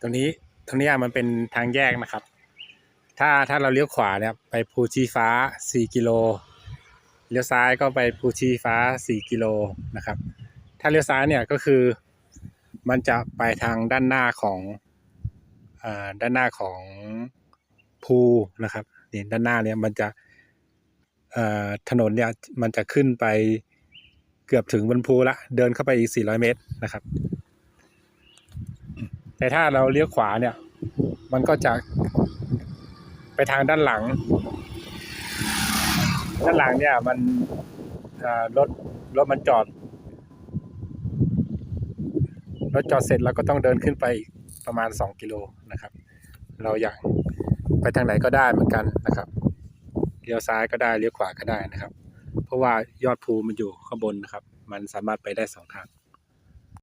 ตรงนี้ตรงนี้มันเป็นทางแยกนะครับ ถ้าถ้าเราเลี้ยวขวาเนี่ยไปภูชีฟ้า 4 กิโล เลี้ยวซ้ายก็ไปภูชีฟ้า 4 กิโลนะครับ ถ้าเลี้ยวซ้ายเนี่ยก็คือมันจะไปทางด้านหน้าของอด้านหน้าของภูนะครับนี่ด้านหน้าเนี่ยมันจะถนนเนี่ยมันจะขึ้นไปเกือบถึงบนภูละ เดินเข้าไปอีก 400 เมตรนะครับ แต่ถ้าเราเลี้ยวขวาเนี่ย มันก็จะไปทางด้านหลัง ด้านหลังเนี่ยมันรถรถมันจอดรถจอดเสร็จเราก็ต้องเดินขึ้นไปประมาณ 2 กิโลนะครับ เราอยากไปทางไหนก็ได้เหมือนกันนะครับเลี้ยวซ้ายก็ได้เลี้ยวขวาก็ได้นะครับ เพราะว่ายอดภูมันอยู่ข้างบนนะครับ มันสามารถไปได้สองทาง